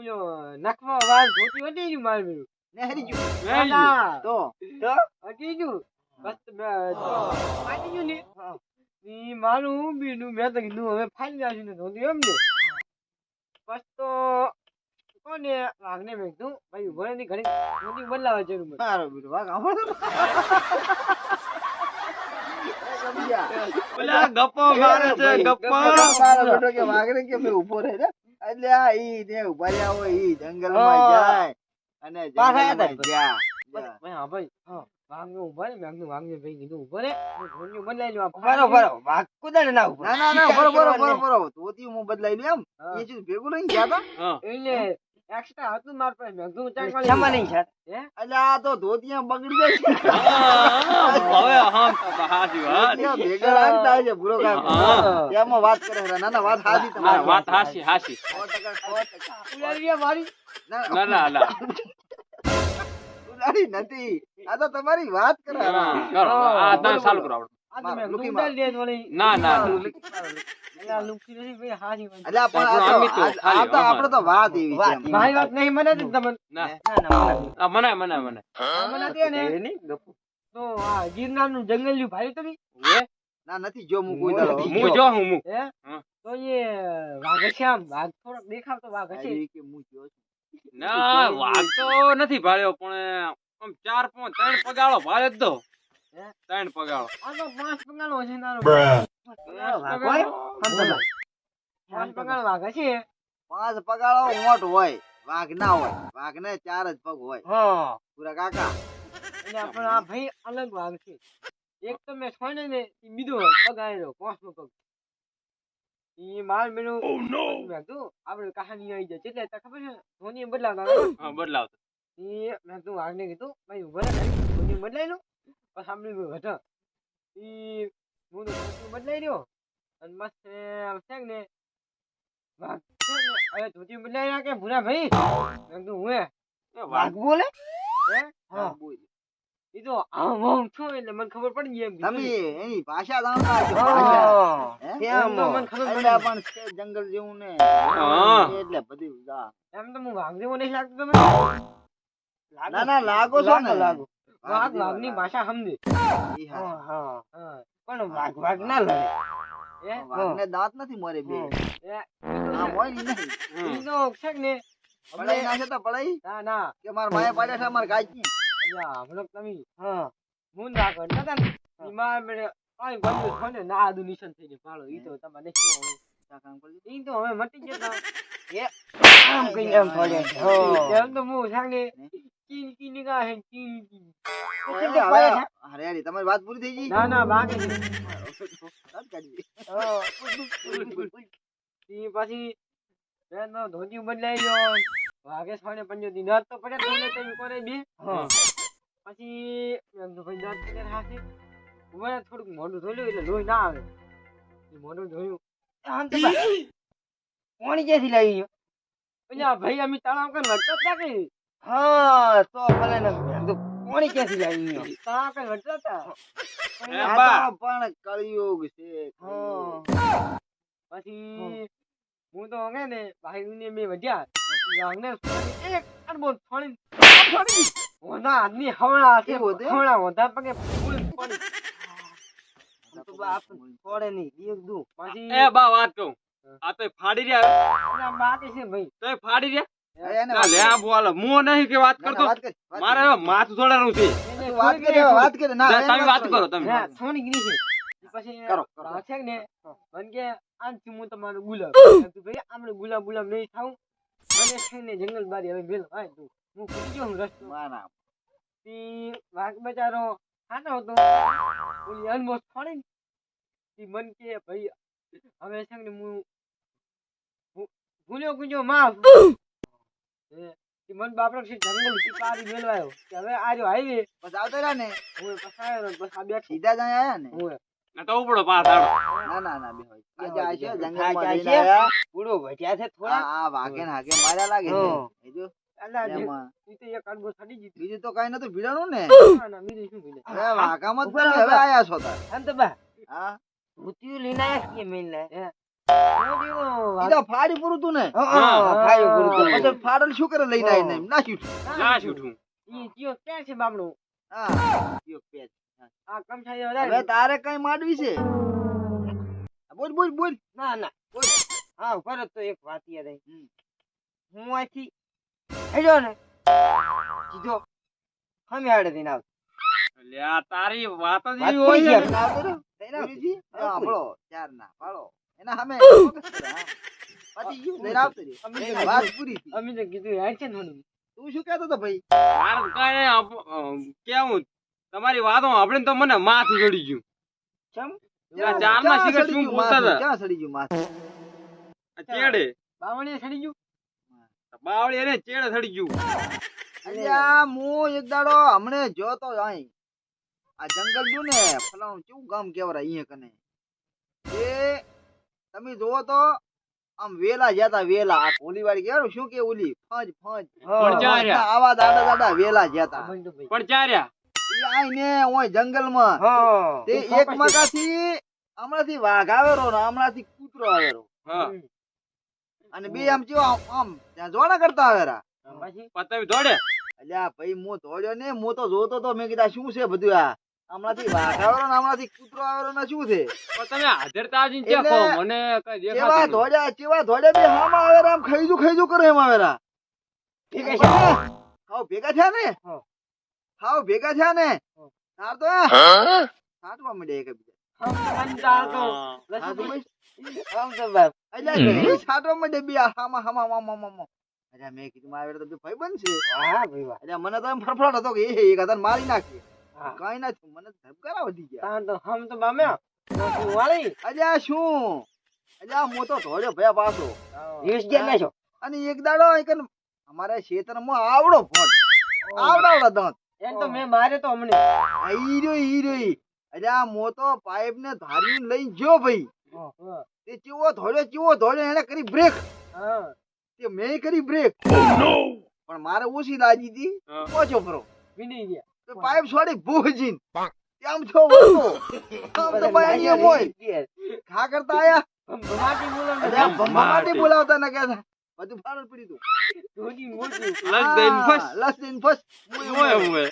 ઓલો નખવા વાર ધોતી વટી ગયું માર મેરું નેહરી ગયું. ના તો? તો? વટી ગયું બસ ફાટી ગયું ને. ઈ મારું બીનું મેં તો કીધું હવે ફાટી જશે ને ધોતી એમ ને. બસ તો કોને વાઘને મેં કીધું ભાઈ ઊભો ની ઘણી ધોતી બદલાવા જરૂર મારો બીરો વાગ સાંભળો પેલા ગપ્પો મારે છે ગપ્પો. મારો બેટો કે વાઘરે કે ઊભો રહે ને એટલે આ ઈ ને ઊભા રહ્યા હોય ઈ જંગલમાં જાય અને પાછા હા. ભાઈ હા. ઊભા રે મેં વાંગ્યો ભાઈ કીધું ઊભો રે ધોતી બદલાઈ લો બરો બરો વાઘ કુદાડે ના ઉપર ના ના ના બરો બરો બરો બરો ધોતી હું બદલાઈ લઉં એમ એ ભેગું લઈને ગયા એટલે એક્સ્ટ્રા હતું માર પાસે મેં કીધું ચાલ કાઢી નહીં છે એટલે આ તો ધોતિયા બગડી જાય છે હવે હા તો હાચી ભેગા રાખતા છે ભૂરો કાકો. એમાં વાત કરે. ના ના વાત હાજી તમારી. વાત હાચી હાસી સો ટકા સો ટકા. ઉડાડી મારી. ના, ના ના ના. નથી. આ તો તમારી વાત કરે આ ચાલુ કરો તો થોડી ના ના નથી તો- તો તો તો વાત એવી. મારી વાત નહીં મને તમને. મને મને મને મને તો આ જંગલ ભાઈ તમે ના જો હું કોઈ હું જો હું હું? તો એ વાઘ છે આમ. વાઘ થોડોક દેખાવતો વાઘ છે કે હું જો ના વાઘ તો નથી ભાળ્યો પણ આમ ચાર પાંચ ત્રણ પગાળો ભાળે જ તો? ત્રણ પગાળો આ તો પાંચ તારો. હોય? છે તમે. પાંચ પગાનો વાઘ છે? પાંચ પગાળો મોટ હોય. વાઘ ના હોય. વાઘ ને ચાર જ પગ હોય. હા. પૂરા કાકા. એટલે આપણે આ ભાઈ અલગ વાઘ છે. એક તો મેં ને એ બીજો પગ આવેલો પાંચમો પગ. ઈ માર મેળું મેં કીધું આપણે કહાની આવી જાય એટલે તને ખબર છે ધોની બદલાવતા? હા બદલાવતો. ઈ મેં તું વાઘને કીધું ભાઈ ઊભો રહે. ધોની બદલાઈ લો સાંભળી ગયો ઘટા ઈ હું તો બદલાઈ રહ્યો. અને મસ્ત છે ને વાઘ છે ને હવે ધોતી બદલાઈ નાખે ભૂરા ભાઈ? મેં કીધું હું એ વાઘ. બોલે? હે? હા, બોલ. ઈ તો આમ આમ છું એટલે મને ખબર પડી ગઈ એમ તમે એની ભાષા જાણતા ભાષા. એમ તો મને ખબર પણ છે જંગલ જેવું ને. એટલે બધું એમ તો હું વાઘ જેવો નહીં લાગતો ના લાગો. છો ને. લાગો, લાગો. વાઘની ભાષા સમજે. પણ વાઘ વાઘ ના લડે. એ વાઘને દાંત નથી મરે બે. હોય નહીં. હમ. છે ને તો પડાઈ. ના ના. કે મારા માએ પાડ્યા છે મારા ગાય અહીંયા હમણાં તમે હા. મૂન રાખો ને ઈ માર મેળે આય ખોને ના આદુ નિશાન થઈ જાય પાડો ઈ તો તમારે શું હવે ઈ તો હવે મટી ગયા આમ કઈ આમ પડે એમ તો હું સાંગે કીન કીન ગા હે કીન કીન એટલે તો પડે છે. અરે અરે તમારી વાત પૂરી થઈ ગઈ ના ના બાકી. ઈ પછી એનો ધોતી બદલાઈ ગયો વાઘે સોને પંજો દી તો પડે તો તો કોને બી. પછી એમ તો ભાઈ દાંત હાથે ઊભા થોડુંક મોઢું ધોલ્યું એટલે લોહી ના આવે મોઢું ધોયું આમ તો બા- પાણી ક્યાંથી લાવી ગયો? અલ્યા ભાઈ અમે તળાવ કઈ વટતો જ નાખી હા તો ભલે ને મેં પાણી ક્યાંથી લાવી ગયો? તળાવ કઈ વટતા હતા. બા. પણ કળિયુગ છે પછી હું તો હે ને ભાઈ ને મેં વધ્યા. એક અડબો સોની ઓના આદમી હવણા છે? હવણા ઓધા પગે ફૂલ પડી. તો બા છોડે નહીં. એક દુ પછી એ બા વાત કહું. આ તો ફાડી રહ્યા બાકી છે ભાઈ. તો ફાડી રહ્યા? મારે છે. છે. છે ગુલાબ. ગુલાબ નહીં થાવું મને છે જંગલ બારી હવે તું. હું રસ્તો ના, ના. તી વાઘ બચારો ખાતો હતો. ઓલી ફોડી તી મન કે ભાઈ હવે છે ને હું ભૂલ્યો ગુંજો માફ. મન બાપડો છે જંગલથી પારી મેલવાયો. કે હવે આજો હાઈવે બસ આવતો રહ્યા ને? હું પસાયો ને બસ આ બે સીધા જ આયા ને? હું ના તો ઉપડો પાસ ના ના ના બે આજે આ છે બે હોય. જઈને આયા. પૂરો ભટ્યા છે થોડા. આ વાગે વાઘે ને હાકે માર્યા લાગે છે. એ જો, અલા જે એમાં. તો એક અડબો સડી જીતી બીજું તો કઈ નતું ભીડાણું ને? ના ના વાઘામાં જ હવે આયા છો તાર. હા? મૃત્યુ લઈને આયા છીએ મેલને. હે. ફાડી પૂરું તું ને ફાડ્યું પૂરું તું. પછી ફાડલ શું કરે લઈને આવીને ના નાખ્યું ના છૂટું. ઈ કયો ક્યાં છે બાબડો હા. કયો પેચ. આ કમછાઈ હવે વધારે તારે કઈ માંડવી છે? બોલ બોલ બોલ. ના ના હા ભરત તો એક વાત યાદ આવી. હું અહીંથી હેડ્યો ને સીધો હમે હાડે દિન આવ લ્યા તારી વાત જ એવી હોય છે. ને. આવતો. પૂરી હા, સાંભળો. ચાર ના પાડો. એના સામે આવતો રહ્યો. વાત પૂરી અમે તો કીધું હેડ છે થોડું તું શું કહેતો હતો ભાઈ? કેવું? તમારી વાતો આપણે તો મને માથું ચડી ગયું. ચારના ક્યાં સિગરેટ શું ગયું બોલતા હતા? ક્યાં સડી ગયું માથું? આ ચેડે? બાવણીએ સડી ગયું? બાવળી એને ચેડે સડી ગયું? અલ્યા, હું એક દાડો હમણે જોતો અહીં. આ જંગલ જો ને ફલાણું કેવું ગામ કેવરા અહીંયા કને. તમે જોવો તો આમ વેલા જતા વેલા. ઓલી વાળી કેવાય શું કે ઓલી? ફંજ ફંજ આવા દાડા દાડા વેલા જતા પણ ચાર્યા. આઈને ઓય જંગલમાં. હા. તે એક મકાથી હમણાંથી વાઘ આવેરો ને હમણાંથી કૂતરો આવેરો અને બે આમ ચેવા આમ આમ ત્યાં જોડા કરતા આવેરા પછી? પતાવી દોડે અલ્યા ભાઈ હું દોડ્યો ને હું તો જોતો તો મેં કીધા શું છે બધું આ? હમણાંથી વાઘ આવેરો ને હમણાંથી કૂતરો આવેરો ને શું છે પણ તમે હાજરતા આવીને ચેક મને કઈ દેખાતું નહીં. ધોડ્યા ચેવા ધોડ્યા બે હામાં આવેરા આમ ખઈજુ ખઈજુ કરે એમ આવેરા ભેગા છે. હાવ ભેગા થયા ને હાવ ભેગા થયા ને હા. તાર તો એ સાટવા માંડ્યા એકબીજા હમ હા. હા તો લસી ભાઈ આમ તો બાપ. અલ્યા એ સાટવા માંડ્યા બે હામાં હામાં હામાં હામાં અલ્યા મેં કીધું મારે તો બે ભાઈ બનશે હા ભાઈ વાહ. અલ્યા મને તો એમ ફરફડાટ હતો કે એ હાથાને મારી નાખીએ હા. કઈ ના મને ધબકારા વધી ગયા. તો હમ તો મામ્યા વાળી અલ્યા શું? અલ્યા મોટો તો ધોડ્યો ભયા પાછો. વીસ ગયા લેશો અને એક દાડો એક ન- અમારા ખેતરમાં આવડો ફોન આવડાવડા દાંત. એમ તો મેં મારે તો હમણે રહ્યો ઈ. અલ્યા મોટો તો પાઇપ ને ધારી લઈ ગયો ભાઈ. તે ચેવો ધોડ્યો ચેવો ધોડ્યો એને કરી બ્રેક તે મેં કરી બ્રેક પણ મારે ઓછી લાજી હતી. ઓછો ફરો પીડી ગયા. પાઇપ છોડી ભૂજીન. કેમ છો આમ તો ભાઈ અહીંયા મોય ખા કરતા આયા? ભમાટી ભમાટી બોલાવતા ના બધું ફાડલ પડી તું. ધોની મોટી. લસ દઈને ફસ. લસ દઈને ફસ. ઓય ઓય.